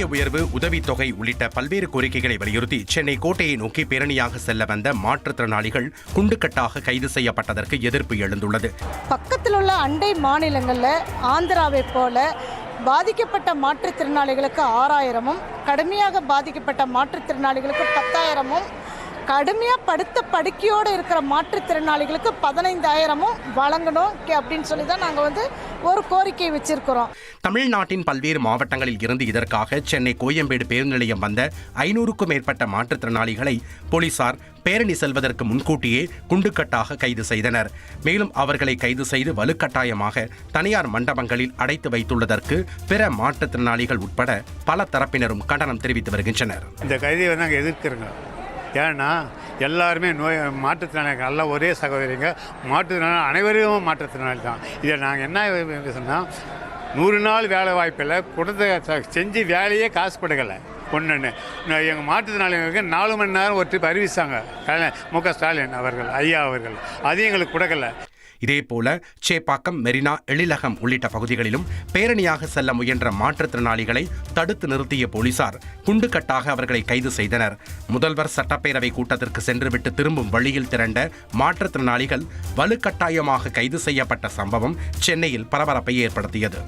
ஊதிய உயர்வு உதவித்தொகை உள்ளிட்ட பல்வேறு கோரிக்கைகளை வலியுறுத்தி சென்னை கோட்டையை நோக்கி பேரணியாக செல்ல வந்த மாற்றுத்திறனாளிகள் குண்டுக்கட்டாக கைது செய்யப்பட்டதற்கு எதிர்ப்பு எழுந்துள்ளது. பக்கத்தில் உள்ள அண்டை மாநிலங்களில் ஆந்திராவை போல பாதிக்கப்பட்ட மாற்றுத்திறனாளிகளுக்கு ஆறாயிரமும் கடுமையாக பாதிக்கப்பட்ட மாற்றுத்திறனாளிகளுக்கு பத்தாயிரமும் கடுமையாக படுத்த படுக்கையோடு இருக்கிற மாற்றுத்திறனாளிகளுக்கு பதினைந்தாயிரமும் வழங்கணும் அப்படின்னு சொல்லி தான் நாங்கள் வந்து ஒரு கோரிக்கை வச்சிருக்கிறோம். தமிழ்நாட்டின் பல்வேறு மாவட்டங்களில் இருந்து இதற்காக சென்னை கோயம்பேடு பேருந்து நிலையம் வந்த ஐநூறுக்கும் மேற்பட்ட மாற்றுத்திறனாளிகளை போலீசார் பேரணி செல்வதற்கு முன்கூட்டியே குண்டுக்கட்டாக கைது செய்தனர். மேலும் அவர்களை கைது செய்து வலுக்கட்டாயமாக தனியார் மண்டபங்களில் அடைத்து வைத்துள்ளதற்கு பிற மாற்றுத்திறனாளிகள் உட்பட பல தரப்பினரும் கண்டனம் தெரிவித்து வருகின்றனர். இந்த கைதியை நாங்கள் எதிர்க்கிறோங்க. ஏன்னா எல்லாருமே நோய் மாற்றுத்திறனாளிகள் எல்லாம் ஒரே சகோதரிங்க. மாற்றுத்திறனாளி அனைவரும் மாற்றுத்திறனாளி தான். இதை நாங்கள் என்ன சொன்னால் நூறு நாள் வேலை வாய்ப்பில் கொடுத்த செஞ்சு வேலையே காசு கொடுக்கல. ஒன்றுன்னு எங்கள் மாற்றுத்திறனாளிகளுக்கு நாலு மணி நேரம் ஒரு ட்ரிப் அறிவித்தாங்க மு க ஸ்டாலின் அவர்கள் ஐயா அவர்கள். அதையும் எங்களுக்கு கொடுக்கல. இதேபோல சேப்பாக்கம் மெரினா எழிலகம் உள்ளிட்ட பகுதிகளிலும் பேரணியாக செல்ல முயன்ற மாற்றுத்திறனாளிகளை தடுத்து நிறுத்திய போலீசார் குண்டுக்கட்டாக அவர்களை கைது செய்தனர். முதல்வர் சட்டப்பேரவை கூட்டத்திற்கு சென்றுவிட்டு திரும்பும் வழியில் திரண்ட மாற்றுத்திறனாளிகள் வலுக்கட்டாயமாக கைது செய்யப்பட்ட சம்பவம் சென்னையில் பரபரப்பை ஏற்படுத்தியது.